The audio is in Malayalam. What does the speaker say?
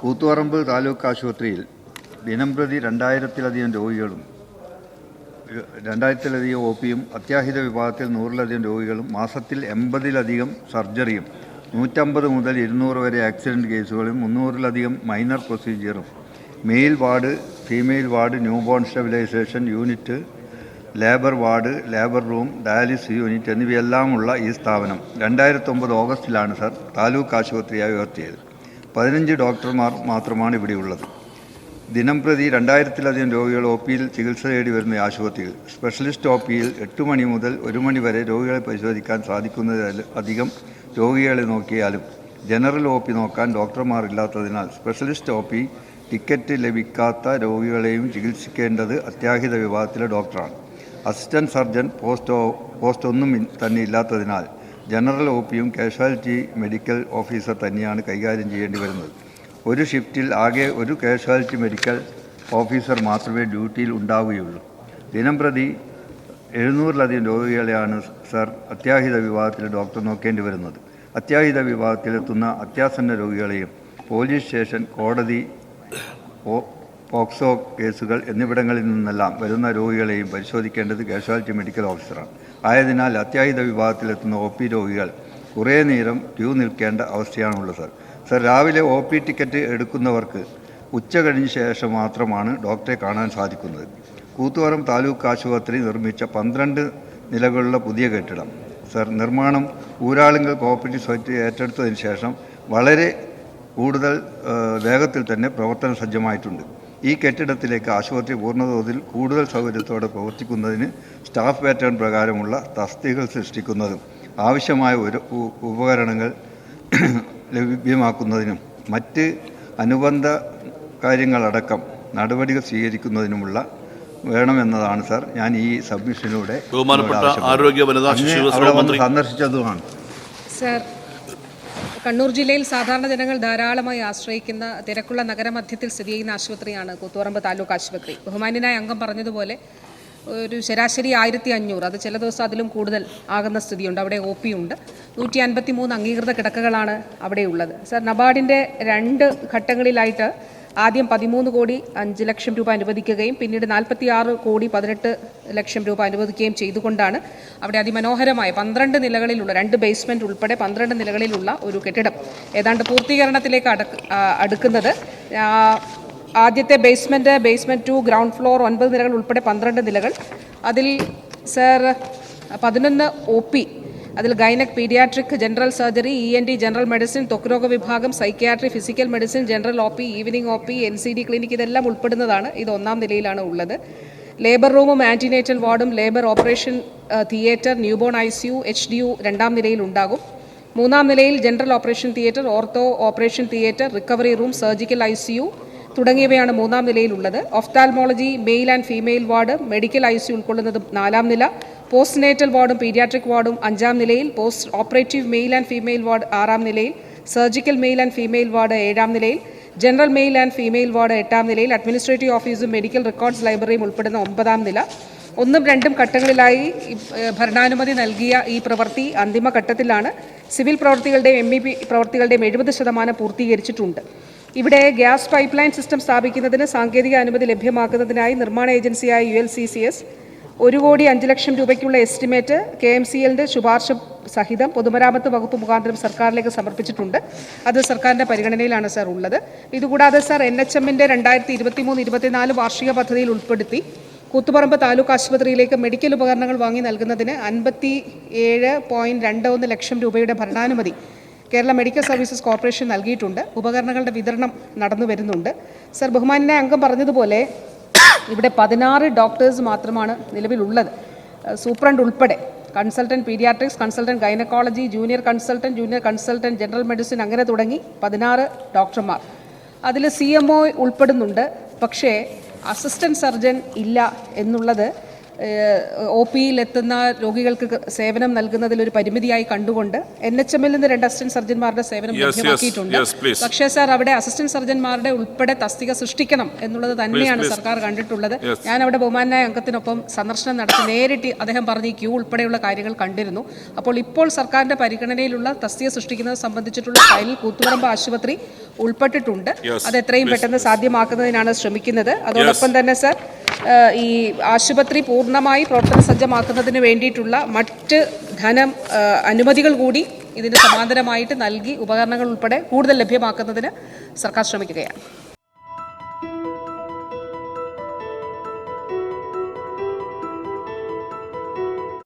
കൂത്തുപറമ്പ് താലൂക്ക് ആശുപത്രിയിൽ ദിനംപ്രതി രണ്ടായിരത്തിലധികം രോഗികളും രണ്ടായിരത്തിലധികം ഒ പിയും അത്യാഹിത വിഭാഗത്തിൽ നൂറിലധികം രോഗികളും മാസത്തിൽ എൺപതിലധികം സർജറിയും നൂറ്റമ്പത് മുതൽ ഇരുന്നൂറ് വരെ ആക്സിഡന്റ് കേസുകളും മുന്നൂറിലധികം minor പ്രൊസീജിയറും male ward female ward newborn stabilisation unit labour ward labour room dialysis unit എന്നിവയെല്ലാമുള്ള ഈ സ്ഥാപനം രണ്ടായിരത്തൊമ്പത് ഓഗസ്റ്റിലാണ് സർ താലൂക്ക് ആശുപത്രിയായി ഉയർത്തിയത്. പതിനഞ്ച് ഡോക്ടർമാർ മാത്രമാണ് ഇവിടെയുള്ളത്. ദിനം പ്രതി രണ്ടായിരത്തിലധികം രോഗികൾ ഒ പിയിൽ ചികിത്സ തേടി വരുന്ന ആശുപത്രിയിൽ സ്പെഷ്യലിസ്റ്റ് ഒ പിയിൽ എട്ട് മണി മുതൽ ഒരു മണി വരെ രോഗികളെ പരിശോധിക്കാൻ സാധിക്കുന്നതിൽ അധികം രോഗികളെ നോക്കിയാലും ജനറൽ ഒ പി നോക്കാൻ ഡോക്ടർമാർ ഇല്ലാത്തതിനാൽ സ്പെഷ്യലിസ്റ്റ് ഒ പി ടിക്കറ്റ് ലഭിക്കാത്ത രോഗികളെയും ചികിത്സിക്കേണ്ടത് അത്യാഹിത വിഭാഗത്തിലെ ഡോക്ടറാണ്. അസിസ്റ്റന്റ് സർജൻ പോസ്റ്റ് പോസ്റ്റ് ഒന്നും തന്നെ ഇല്ലാത്തതിനാൽ ജനറൽ ഒ പിയും കാഷ്വാലിറ്റി മെഡിക്കൽ ഓഫീസർ തന്നെയാണ് കൈകാര്യം ചെയ്യേണ്ടി വരുന്നത്. ഒരു ഷിഫ്റ്റിൽ ആകെ ഒരു കാഷ്വാലിറ്റി മെഡിക്കൽ ഓഫീസർ മാത്രമേ ഡ്യൂട്ടിയിൽ ഉണ്ടാവുകയുള്ളൂ. ദിനം പ്രതി എഴുന്നൂറിലധികം രോഗികളെയാണ് സർ അത്യാഹിത വിഭാഗത്തിൽ ഡോക്ടർ നോക്കേണ്ടി വരുന്നത്. അത്യാഹിത വിഭാഗത്തിലെത്തുന്ന അത്യാസന്ന രോഗികളെയും പോലീസ് സ്റ്റേഷൻ കോടതി പോക്സോ കേസുകൾ എന്നിവിടങ്ങളിൽ നിന്നെല്ലാം വരുന്ന രോഗികളെയും പരിശോധിക്കേണ്ടത് കാഷ്വാലിറ്റി മെഡിക്കൽ ഓഫീസറാണ്. ആയതിനാൽ അത്യാഹിത വിഭാഗത്തിലെത്തുന്ന ഒ പി രോഗികൾ കുറേ നേരം ക്യൂ നിൽക്കേണ്ട അവസ്ഥയാണുള്ളത് സർ. സർ രാവിലെ ഒ പി ടിക്കറ്റ് എടുക്കുന്നവർക്ക് ഉച്ച കഴിഞ്ഞ ശേഷം മാത്രമാണ് ഡോക്ടറെ കാണാൻ സാധിക്കുന്നത്. കൂത്തുപറം താലൂക്ക് ആശുപത്രി നിർമ്മിച്ച പന്ത്രണ്ട് നിലകളുള്ള പുതിയ കെട്ടിടം സർ നിർമ്മാണം ഊരാളുങ്കൽ കോപ്പറേറ്റീവ് സൊസൈറ്റി ഏറ്റെടുത്തതിന് ശേഷം വളരെ കൂടുതൽ വേഗത്തിൽ തന്നെ പ്രവർത്തന സജ്ജമായിട്ടുണ്ട്. ഈ കെട്ടിടത്തിലേക്ക് ആശുപത്രി പൂർണതോതിൽ കൂടുതൽ സൗകര്യത്തോടെ പ്രവർത്തിക്കുന്നതിന് സ്റ്റാഫ് പാറ്റേൺ പ്രകാരമുള്ള തസ്തികൾ സൃഷ്ടിക്കുന്നതും ആവശ്യമായ ഒരു ഉപകരണങ്ങൾ ലഭ്യമാക്കുന്നതിനും മറ്റ് അനുബന്ധ കാര്യങ്ങളടക്കം നടപടികൾ സ്വീകരിക്കുന്നതിനുമുള്ള വേണമെന്നതാണ് സാർ ഞാൻ ഈ സബ്മിഷനിലൂടെ സന്ദർശിച്ചതുമാണ്. സർ കണ്ണൂർ ജില്ലയിൽ സാധാരണ ജനങ്ങൾ ധാരാളമായി ആശ്രയിക്കുന്ന തിരക്കുള്ള നഗരമധ്യത്തിൽ സ്ഥിതി ചെയ്യുന്ന ആശുപത്രിയാണ് കൂത്തുപറമ്പ് താലൂക്ക് ആശുപത്രി. ബഹുമാന്യനായ അംഗം പറഞ്ഞതുപോലെ ഒരു ശരാശരി ആയിരത്തി അഞ്ഞൂറ് അത് ചില ദിവസം അതിലും കൂടുതൽ ആകുന്ന സ്ഥിതിയുണ്ട്. അവിടെ ഒ പി ഉണ്ട്. നൂറ്റി അൻപത്തി മൂന്ന് അംഗീകൃത കിടക്കകളാണ് അവിടെയുള്ളത്. സർ നബാർഡിന്റെ രണ്ട് ഘട്ടങ്ങളിലായിട്ട് ആദ്യം പതിമൂന്ന് കോടി അഞ്ച് ലക്ഷം രൂപ അനുവദിക്കുകയും പിന്നീട് നാൽപ്പത്തി ആറ് കോടി പതിനെട്ട് ലക്ഷം രൂപ അനുവദിക്കുകയും ചെയ്തുകൊണ്ടാണ് അവിടെ അതിമനോഹരമായ പന്ത്രണ്ട് നിലകളിലുള്ള രണ്ട് ബേസ്മെന്റ് ഉൾപ്പെടെ പന്ത്രണ്ട് നിലകളിലുള്ള ഒരു കെട്ടിടം ഏതാണ്ട് പൂർത്തീകരണത്തിലേക്ക് അടക്ക് അടുക്കുന്നത്. ആദ്യത്തെ basement basement to ground floor ഒൻപത് നിലകൾ ഉൾപ്പെടെ പന്ത്രണ്ട് നിലകൾ. അതിൽ സർ പതിനൊന്ന് ഒ പി അതിൽ gynaec paediatric general surgery E N D general medicine ത്വക്രോഗ വിഭാഗം psychiatry physical medicine general O P evening O P N C D clinic ഇതെല്ലാം ഉൾപ്പെടുന്നതാണ്. ഇത് ഒന്നാം നിലയിലാണ് ഉള്ളത്. ലേബർ റൂമും antenatal വാർഡും labour operation theatre newborn I C U H D U രണ്ടാം നിലയിൽ ഉണ്ടാകും. മൂന്നാം നിലയിൽ general operation theatre ortho operation theatre recovery room surgical I C U തുടങ്ങിയവയാണ് മൂന്നാം നിലയിലുള്ളത്. Ophthalmology male and female ward medical I C ഉൾക്കൊള്ളുന്നത് നാലാം നില. പോസ്റ്റ് നേറ്റൽ വാർഡും പീഡിയാട്രിക് വാർഡും അഞ്ചാം നിലയിൽ post operative male and female ward ആറാം നിലയിൽ surgical male and female ward ഏഴാം നിലയിൽ general male and female ward എട്ടാം നിലയിൽ അഡ്മിനിസ്ട്രേറ്റീവ് ഓഫീസും മെഡിക്കൽ റെക്കോർഡ്സ് ലൈബ്രറിയും ഉൾപ്പെടുന്ന ഒമ്പതാം നില. ഒന്നും രണ്ടും ഘട്ടങ്ങളിലായി ഭരണാനുമതി നൽകിയ ഈ പ്രവൃത്തി അന്തിമഘട്ടത്തിലാണ് സിവിൽ പ്രവൃത്തികളുടെയും എം ഇ പി പ്രവൃത്തികളുടെയും എഴുപത് ശതമാനം പൂർത്തീകരിച്ചിട്ടുണ്ട്. ഇവിടെ ഗ്യാസ് പൈപ്പ് ലൈൻ സിസ്റ്റം സ്ഥാപിക്കുന്നതിന് സാങ്കേതിക അനുമതി ലഭ്യമാക്കുന്നതിനായി നിർമ്മാണ ഏജൻസിയായ U L C C S ഒരു കോടി അഞ്ച് ലക്ഷം രൂപയ്ക്കുള്ള എസ്റ്റിമേറ്റ് കെ എം സി എല്ലിന്റെ ശുപാർശ സഹിതം പൊതുമരാമത്ത് വകുപ്പ് മുഖാന്തരം സർക്കാരിലേക്ക് സമർപ്പിച്ചിട്ടുണ്ട്. അത് സർക്കാരിന്റെ പരിഗണനയിലാണ് സാർ ഉള്ളത്. ഇതുകൂടാതെ സാർ എൻ എച്ച് എമ്മിന്റെ രണ്ടായിരത്തി ഇരുപത്തി മൂന്ന് ഇരുപത്തിനാല് വാർഷിക പദ്ധതിയിൽ ഉൾപ്പെടുത്തി കൂത്തുപറമ്പ് താലൂക്ക് ആശുപത്രിയിലേക്ക് മെഡിക്കൽ ഉപകരണങ്ങൾ വാങ്ങി നൽകുന്നതിന് അൻപത്തി ഏഴ് പോയിന്റ് രണ്ട് ഒന്ന് ലക്ഷം രൂപയുടെ ഭരണാനുമതി കേരള മെഡിക്കൽ സർവീസസ് കോർപ്പറേഷൻ നൽകിയിട്ടുണ്ട്. ഉപകരണങ്ങളുടെ വിതരണം നടന്നു വരുന്നുണ്ട് സർ ബഹുമാനായ അംഗം പറഞ്ഞതുപോലെ ഇവിടെ പതിനാറ് ഡോക്ടേഴ്സ് മാത്രമാണ് നിലവിലുള്ളത്. സൂപ്രണ്ട് ഉൾപ്പെടെ consultant paediatrics consultant gynaecology junior consultant junior consultant general medicine അങ്ങനെ തുടങ്ങി പതിനാറ് ഡോക്ടർമാർ അതിൽ സി എം ഒ ഉൾപ്പെടുന്നുണ്ട്. പക്ഷേ അസിസ്റ്റന്റ് സർജൻ ഇല്ല എന്നുള്ളത് ഒ പിയിൽ എത്തുന്ന രോഗികൾക്ക് സേവനം നൽകുന്നതിൽ ഒരു പരിമിതിയായി കണ്ടുകൊണ്ട് എൻ എച്ച് എമ്മിൽ നിന്ന് രണ്ട് അസിസ്റ്റന്റ് സർജന്മാരുടെ സേവനം ലഭ്യമാക്കിയിട്ടുണ്ട്. പക്ഷേ സാർ അവിടെ അസിസ്റ്റന്റ് സർജന്മാരുടെ ഉൾപ്പെടെ തസ്തിക സൃഷ്ടിക്കണം എന്നുള്ളത് തന്നെയാണ് സർക്കാർ കണ്ടിട്ടുള്ളത്. ഞാൻ അവിടെ ബഹുമാനായ അംഗത്തിനൊപ്പം സന്ദർശനം നടത്തി നേരിട്ട് അദ്ദേഹം പറഞ്ഞ ക്യൂ ഉൾപ്പെടെയുള്ള കാര്യങ്ങൾ കണ്ടിരുന്നു. അപ്പോൾ ഇപ്പോൾ സർക്കാരിന്റെ പരിഗണനയിലുള്ള തസ്തിക സൃഷ്ടിക്കുന്നത് സംബന്ധിച്ചിട്ടുള്ള ഫയലിൽ കൂത്തുപറമ്പ് ആശുപത്രി ഉൾപ്പെട്ടിട്ടുണ്ട്. അത് എത്രയും പെട്ടെന്ന് സാധ്യമാക്കുന്നതിനാണ് ശ്രമിക്കുന്നത്. അതോടൊപ്പം തന്നെ സർ ഈ ആശുപത്രി പൂർണമായി പ്രവർത്തന സജ്ജമാക്കുന്നതിന് വേണ്ടിയിട്ടുള്ള മറ്റ് ധനം അനുമതികൾ കൂടി ഇതിന് സമാന്തരമായിട്ട് നൽകി ഉപകരണങ്ങൾ ഉൾപ്പെടെ കൂടുതൽ ലഭ്യമാക്കുന്നതിന് സർക്കാർ ശ്രമിക്കുകയാണ്.